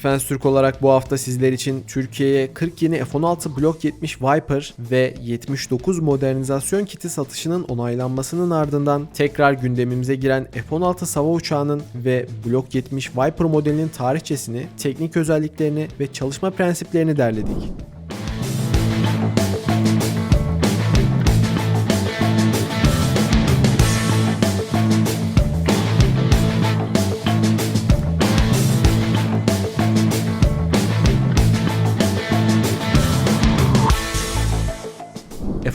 Defense Türk olarak bu hafta sizler için Türkiye'ye 40 yeni F-16 Block 70 Viper ve 79 modernizasyon kiti satışının onaylanmasının ardından tekrar gündemimize giren F-16 sava uçağının ve Block 70 Viper modelinin tarihçesini, teknik özelliklerini ve çalışma prensiplerini derledik.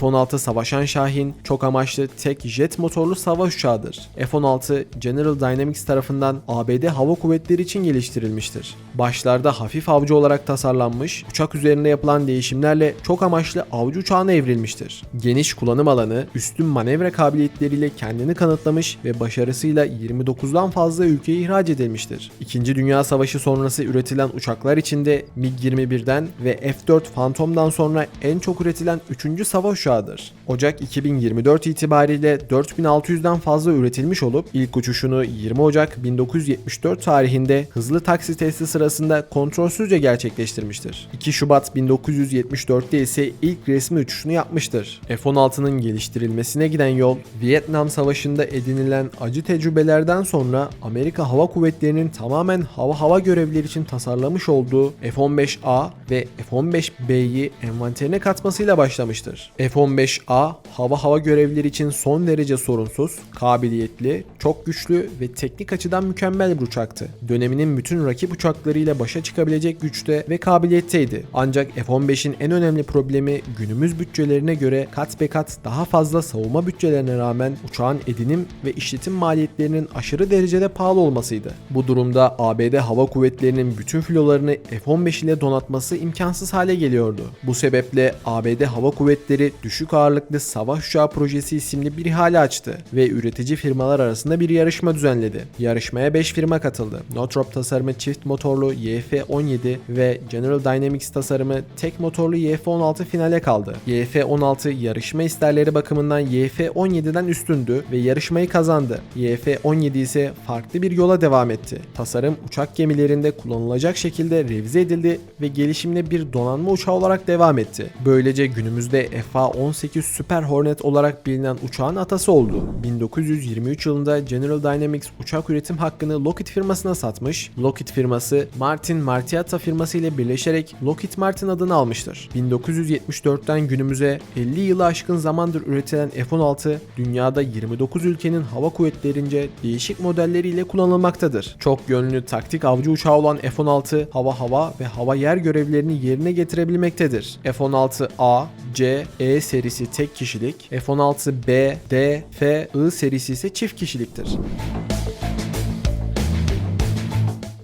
F-16 Savaşan Şahin çok amaçlı tek jet motorlu savaş uçağıdır. F-16 General Dynamics tarafından ABD Hava Kuvvetleri için geliştirilmiştir. Başlarda hafif avcı olarak tasarlanmış, uçak üzerinde yapılan değişimlerle çok amaçlı avcı uçağına evrilmiştir. Geniş kullanım alanı, üstün manevra kabiliyetleriyle kendini kanıtlamış ve başarısıyla 29'dan fazla ülkeye ihraç edilmiştir. İkinci Dünya Savaşı sonrası üretilen uçaklar içinde MiG-21'den ve F-4 Phantom'dan sonra en çok üretilen 3. savaş uçağıdır. Ocak 2024 itibariyle 4600'den fazla üretilmiş olup ilk uçuşunu 20 Ocak 1974 tarihinde hızlı taksi testi sırasında kontrolsüzce gerçekleştirmiştir. 2 Şubat 1974'te ise ilk resmi uçuşunu yapmıştır. F-16'nın geliştirilmesine giden yol Vietnam Savaşı'nda edinilen acı tecrübelerden sonra Amerika Hava Kuvvetleri'nin tamamen hava hava görevleri için tasarlamış olduğu F-15A ve F-15B'yi envanterine katmasıyla başlamıştır. F-15A hava hava görevleri için son derece sorunsuz, kabiliyetli, çok güçlü ve teknik açıdan mükemmel bir uçaktı. Döneminin bütün rakip uçaklarıyla başa çıkabilecek güçte ve kabiliyetteydi. Ancak F-15'in en önemli problemi günümüz bütçelerine göre kat be kat daha fazla savunma bütçelerine rağmen uçağın edinim ve işletim maliyetlerinin aşırı derecede pahalı olmasıydı. Bu durumda ABD Hava Kuvvetleri'nin bütün filolarını F-15 ile donatması imkansız hale geliyordu. Bu sebeple ABD Hava Kuvvetleri düşük ağırlıklı savaş uçağı projesi isimli bir ihale açtı ve üretici firmalar arasında bir yarışma düzenledi. Yarışmaya 5 firma katıldı. Northrop tasarımı çift motorlu YF-17 ve General Dynamics tasarımı tek motorlu YF-16 finale kaldı. YF-16 yarışma isterleri bakımından YF-17'den üstündü ve yarışmayı kazandı. YF-17 ise farklı bir yola devam etti. Tasarım uçak gemilerinde kullanılacak şekilde revize edildi ve gelişimine bir donanma uçağı olarak devam etti. Böylece günümüzde FA-18 Super Hornet olarak bilinen uçağın atası oldu. 1923 yılında General Dynamics uçak üretim hakkını Lockheed firmasına satmış. Lockheed firması Martin Martiata firması ile birleşerek Lockheed Martin adını almıştır. 1974'ten günümüze 50 yılı aşkın zamandır üretilen F-16 dünyada 29 ülkenin hava kuvvetlerince değişik modelleriyle kullanılmaktadır. Çok yönlü taktik avcı uçağı olan F-16 hava hava ve hava yer görevlerini yerine getirebilmektedir. F-16A, C, E serisi tek kişilik, F-16B, D, F, I serisi ise çift kişiliktir.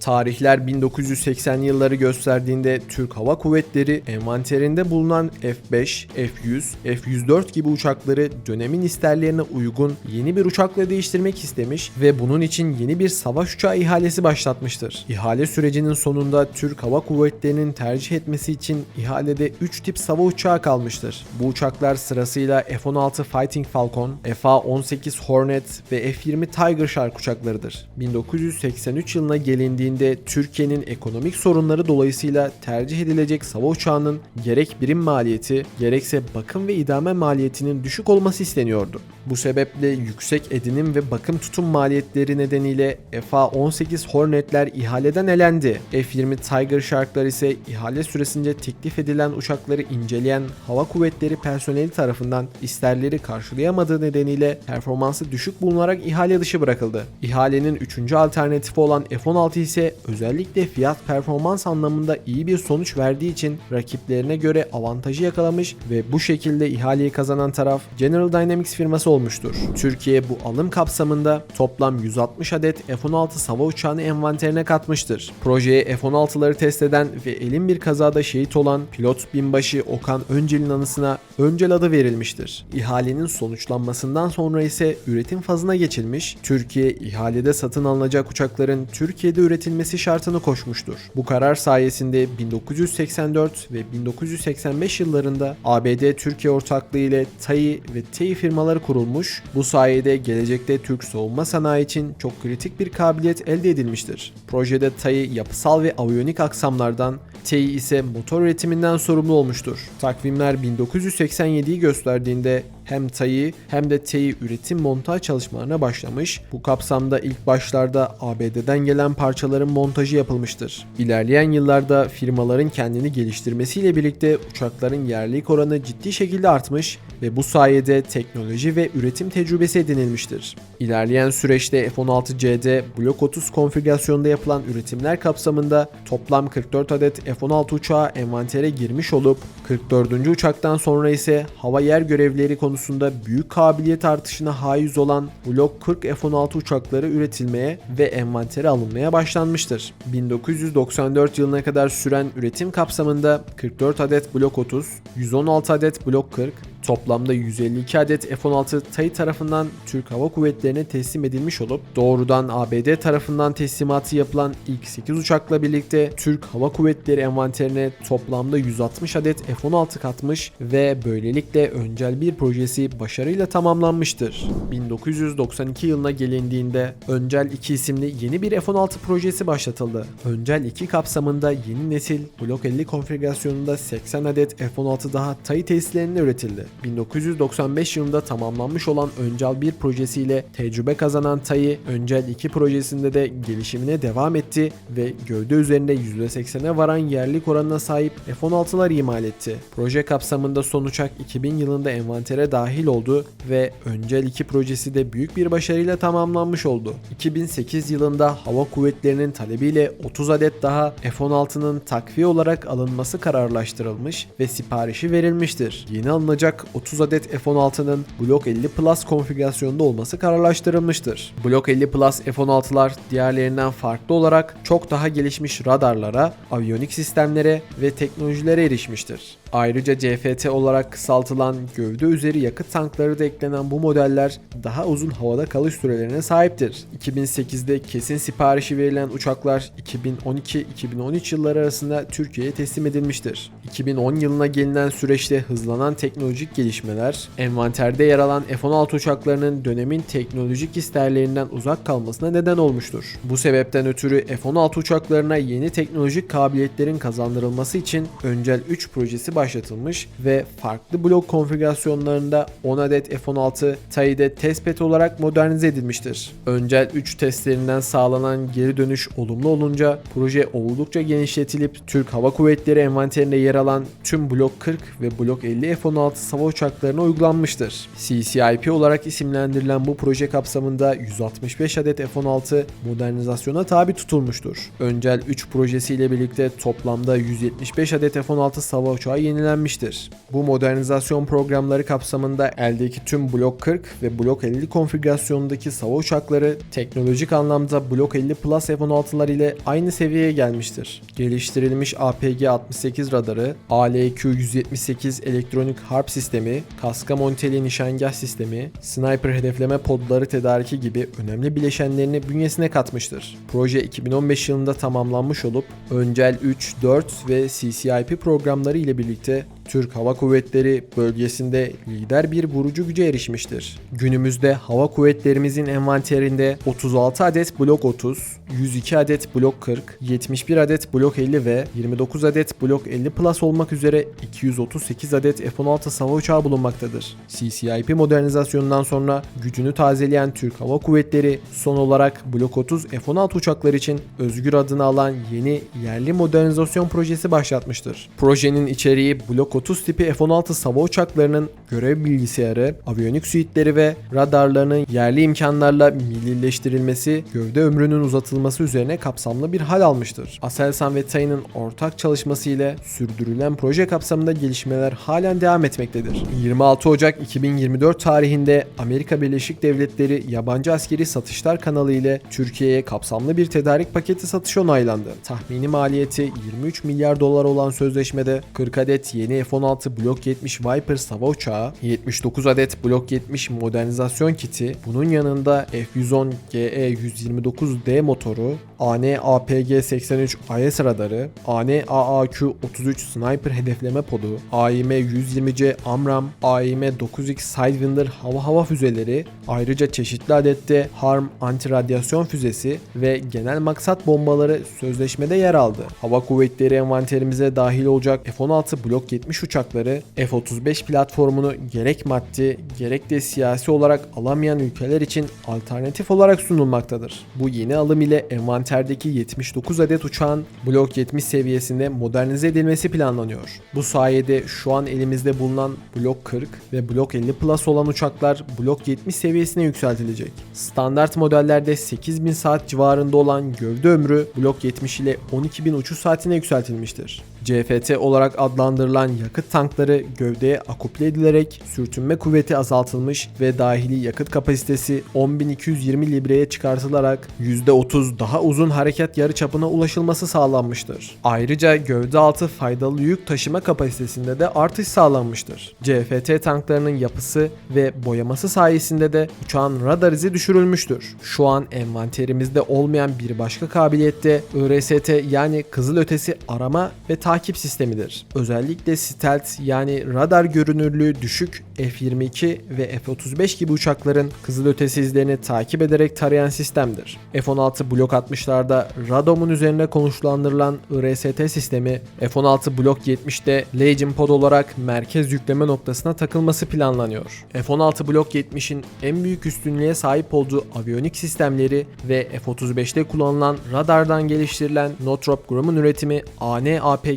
Tarihler 1980 yılları gösterdiğinde Türk Hava Kuvvetleri envanterinde bulunan F-5, F-100, F-104 gibi uçakları dönemin isterlerine uygun yeni bir uçakla değiştirmek istemiş ve bunun için yeni bir savaş uçağı ihalesi başlatmıştır. İhale sürecinin sonunda Türk Hava Kuvvetleri'nin tercih etmesi için ihalede 3 tip sava uçağı kalmıştır. Bu uçaklar sırasıyla F-16 Fighting Falcon, FA-18 Hornet ve F-20 Tiger Shark uçaklarıdır. 1983 yılına gelindiğinde Türkiye'nin ekonomik sorunları dolayısıyla tercih edilecek sava uçağının gerek birim maliyeti gerekse bakım ve idame maliyetinin düşük olması isteniyordu. Bu sebeple yüksek edinim ve bakım tutum maliyetleri nedeniyle FA-18 Hornetler ihaleden elendi. F-20 Tiger Sharklar ise ihale süresince teklif edilen uçakları inceleyen hava kuvvetleri personeli tarafından isterleri karşılayamadığı nedeniyle performansı düşük bulunarak ihale dışı bırakıldı. İhalenin 3. alternatifi olan F-16 ise özellikle fiyat performans anlamında iyi bir sonuç verdiği için rakiplerine göre avantajı yakalamış ve bu şekilde ihaleyi kazanan taraf General Dynamics firması olmuştur. Türkiye bu alım kapsamında toplam 160 adet F-16 sava uçağını envanterine katmıştır. Projeye F-16'ları test eden ve elin bir kazada şehit olan pilot binbaşı Okan Öncel'in anısına Öncel adı verilmiştir. İhalenin sonuçlanmasından sonra ise üretim fazına geçilmiş, Türkiye ihalede satın alınacak uçakların Türkiye'de üretilmesi üretilmesi şartını koşmuştur. Bu karar sayesinde 1984 ve 1985 yıllarında ABD Türkiye ortaklığı ile TAI ve TEİ firmaları kurulmuş. Bu sayede gelecekte Türk savunma sanayi için çok kritik bir kabiliyet elde edilmiştir. Projede TAI yapısal ve aviyonik aksamlardan, TEİ ise motor üretiminden sorumlu olmuştur. Takvimler 1987'yi gösterdiğinde hem TAI hem de TEİ üretim montaj çalışmalarına başlamış. Bu kapsamda ilk başlarda ABD'den gelen parçaların montajı yapılmıştır. İlerleyen yıllarda firmaların kendini geliştirmesiyle birlikte uçakların yerlilik oranı ciddi şekilde artmış ve bu sayede teknoloji ve üretim tecrübesi edinilmiştir. İlerleyen süreçte F-16C'de Blok 30 konfigürasyonunda yapılan üretimler kapsamında toplam 44 adet F-16 uçağı envantere girmiş olup 44. uçaktan sonra ise hava yer görevleri konusunda büyük kabiliyet artışına haiz olan Blok 40 F-16 uçakları üretilmeye ve envantere alınmaya başlanmıştır. 1994 yılına kadar süren üretim kapsamında 44 adet Blok 30, 116 adet Blok 40, Toplamda 152 adet F-16 TAI tarafından Türk Hava Kuvvetleri'ne teslim edilmiş olup doğrudan ABD tarafından teslimatı yapılan ilk 8 uçakla birlikte Türk Hava Kuvvetleri envanterine toplamda 160 adet F-16 katmış ve böylelikle öncel bir projesi başarıyla tamamlanmıştır. 1992 yılına gelindiğinde Öncel 2 isimli yeni bir F-16 projesi başlatıldı. Öncel 2 kapsamında yeni nesil Blok 50 konfigürasyonunda 80 adet F-16 daha TAI tesislerinde üretildi. 1995 yılında tamamlanmış olan Öncel 1 projesiyle tecrübe kazanan TAI, Öncel 2 projesinde de gelişimine devam etti ve gövde üzerinde %80'e varan yerlik oranına sahip F-16'lar imal etti. Proje kapsamında son uçak 2000 yılında envantere dahil oldu ve Öncel 2 projesi de büyük bir başarıyla tamamlanmış oldu. 2008 yılında Hava Kuvvetleri'nin talebiyle 30 adet daha F-16'nın takviye olarak alınması kararlaştırılmış ve siparişi verilmiştir. Yeni alınacak 30 adet F-16'nın Block 50 Plus konfigürasyonunda olması kararlaştırılmıştır. Block 50 Plus F-16'lar diğerlerinden farklı olarak çok daha gelişmiş radarlara, aviyonik sistemlere ve teknolojilere erişmiştir. Ayrıca CFT olarak kısaltılan gövde üzeri yakıt tankları da eklenen bu modeller daha uzun havada kalış sürelerine sahiptir. 2008'de kesin siparişi verilen uçaklar 2012-2013 yılları arasında Türkiye'ye teslim edilmiştir. 2010 yılına gelinen süreçte hızlanan teknolojik gelişmeler, envanterde yer alan F-16 uçaklarının dönemin teknolojik isterlerinden uzak kalmasına neden olmuştur. Bu sebepten ötürü F-16 uçaklarına yeni teknolojik kabiliyetlerin kazandırılması için Öncel 3 projesi başlatılmış ve farklı blok konfigürasyonlarında 10 adet F-16 TAI'de testbed olarak modernize edilmiştir. Öncel 3 testlerinden sağlanan geri dönüş olumlu olunca proje oldukça genişletilip Türk Hava Kuvvetleri envanterinde yer alan tüm Blok 40 ve Blok 50 F-16 sava uçaklarına uygulanmıştır. CCIP olarak isimlendirilen bu proje kapsamında 165 adet F-16 modernizasyona tabi tutulmuştur. Öncel 3 projesiyle birlikte toplamda 175 adet F-16 sava uçağı yenilenmiştir. Bu modernizasyon programları kapsamında eldeki tüm Blok 40 ve Blok 50 konfigürasyonundaki sava uçakları teknolojik anlamda Blok 50 Plus F-16'lar ile aynı seviyeye gelmiştir. Geliştirilmiş APG-68 radarı, ALQ-178 elektronik harp sistemi, kaska monteli nişangah sistemi, sniper hedefleme podları tedariki gibi önemli bileşenlerini bünyesine katmıştır. Proje 2015 yılında tamamlanmış olup Öncel 3, 4 ve CCIP programları ile birlikte birlikte Türk Hava Kuvvetleri bölgesinde lider bir vurucu güce erişmiştir. Günümüzde hava kuvvetlerimizin envanterinde 36 adet Blok 30, 102 adet Blok 40, 71 adet Blok 50 ve 29 adet Blok 50 Plus olmak üzere 238 adet F-16 sava uçağı bulunmaktadır. CCIP modernizasyonundan sonra gücünü tazeleyen Türk Hava Kuvvetleri son olarak Blok 30 F-16 uçaklar için özgür adını alan yeni yerli modernizasyon projesi başlatmıştır. Projenin içeriği Blok 30 tipi F-16 sava uçaklarının görev bilgisayarı, aviyonik suitleri ve radarlarının yerli imkanlarla millileştirilmesi, gövde ömrünün uzatılması üzerine kapsamlı bir hal almıştır. Aselsan ve TAI'nin ortak çalışması ile sürdürülen proje kapsamında gelişmeler halen devam etmektedir. 26 Ocak 2024 tarihinde Amerika Birleşik Devletleri yabancı askeri satışlar kanalı ile Türkiye'ye kapsamlı bir tedarik paketi satışı onaylandı. Tahmini maliyeti 23 milyar dolar olan sözleşmede 40 adet yeni F-16 Block 70 Viper sava uçağı, 79 adet Block 70 modernizasyon kiti, bunun yanında F-110 GE-129D motoru, AN-APG-83 IS radarı, AN-AAQ-33 sniper hedefleme podu, AIM-120C AMRAM, AIM-9X Sidewinder hava hava füzeleri, ayrıca çeşitli adette HARM anti-radyasyon füzesi ve genel maksat bombaları sözleşmede yer aldı. Hava kuvvetleri envanterimize dahil olacak F-16 Block 70 uçakları F-35 platformunu gerek maddi gerek de siyasi olarak alamayan ülkeler için alternatif olarak sunulmaktadır. Bu yeni alım ile envanterdeki 79 adet uçağın Block 70 seviyesinde modernize edilmesi planlanıyor. Bu sayede şu an elimizde bulunan Block 40 ve Block 50 Plus olan uçaklar Block 70 seviyesine yükseltilecek. Standart modellerde 8000 saat civarında olan gövde ömrü Block 70 ile 12000 uçuş saatine yükseltilmiştir. CFT olarak adlandırılan yakıt tankları gövdeye akuple edilerek sürtünme kuvveti azaltılmış ve dahili yakıt kapasitesi 10.220 libreye çıkartılarak %30 daha uzun hareket yarıçapına ulaşılması sağlanmıştır. Ayrıca gövde altı faydalı yük taşıma kapasitesinde de artış sağlanmıştır. CFT tanklarının yapısı ve boyaması sayesinde de uçağın radar izi düşürülmüştür. Şu an envanterimizde olmayan bir başka kabiliyette IRST yani kızılötesi arama ve takip sistemidir. Özellikle stealth yani radar görünürlüğü düşük F-22 ve F-35 gibi uçakların kızılötesi izlerini takip ederek tarayan sistemdir. F-16 Blok 60'larda Radom'un üzerine konuşlandırılan IRST sistemi F-16 Blok 70'te Legion Pod olarak merkez yükleme noktasına takılması planlanıyor. F-16 Blok 70'in en büyük üstünlüğe sahip olduğu aviyonik sistemleri ve F-35'te kullanılan radardan geliştirilen Northrop Grumman üretimi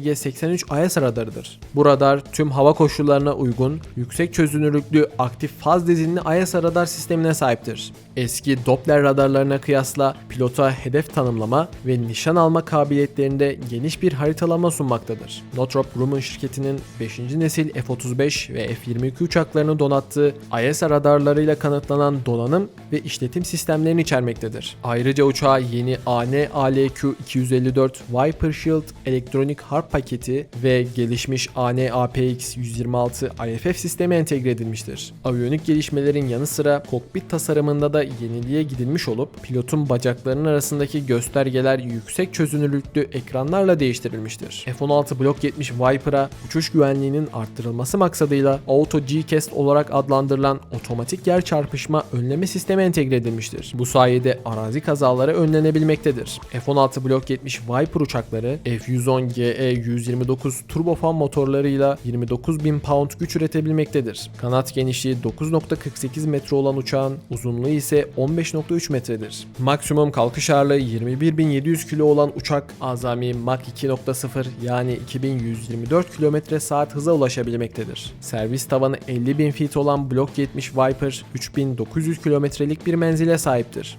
AN-APG-83 IS radarıdır. Bu radar tüm hava koşullarına uygun, yüksek çözünürlüklü aktif faz dizinli IS radar sistemine sahiptir. Eski Doppler radarlarına kıyasla pilota hedef tanımlama ve nişan alma kabiliyetlerinde geniş bir haritalama sunmaktadır. Northrop Grumman şirketinin 5. nesil F-35 ve F-22 uçaklarını donattığı IS radarlarıyla kanıtlanan donanım ve işletim sistemlerini içermektedir. Ayrıca uçağa yeni AN-ALQ-254 Viper Shield elektronik harp paketi ve gelişmiş AN-APX-126 IFF sistemi entegre edilmiştir. Aviyonik gelişmelerin yanı sıra kokpit tasarımında da yeniliğe gidilmiş olup pilotun bacaklarının arasındaki göstergeler yüksek çözünürlüklü ekranlarla değiştirilmiştir. F-16 Block 70 Viper'a uçuş güvenliğinin arttırılması maksadıyla Auto G-Cast olarak adlandırılan otomatik yer çarpışma önleme sistemi entegre edilmiştir. Bu sayede arazi kazaları önlenebilmektedir. F-16 Block 70 Viper uçakları F-110 GE-129 turbofan motorlarıyla 29.000 pound güç üretebilmektedir. Kanat genişliği 9.48 metre olan uçağın uzunluğu ise 15.3 metredir. Maksimum kalkış ağırlığı 21.700 kilo olan uçak azami Mach 2.0 yani 2124 km saat hıza ulaşabilmektedir. Servis tavanı 50.000 feet olan Block 70 Viper 3900 kilometrelik bir menzile sahiptir.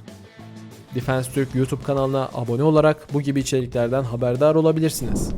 Defense Türk YouTube kanalına abone olarak bu gibi içeriklerden haberdar olabilirsiniz.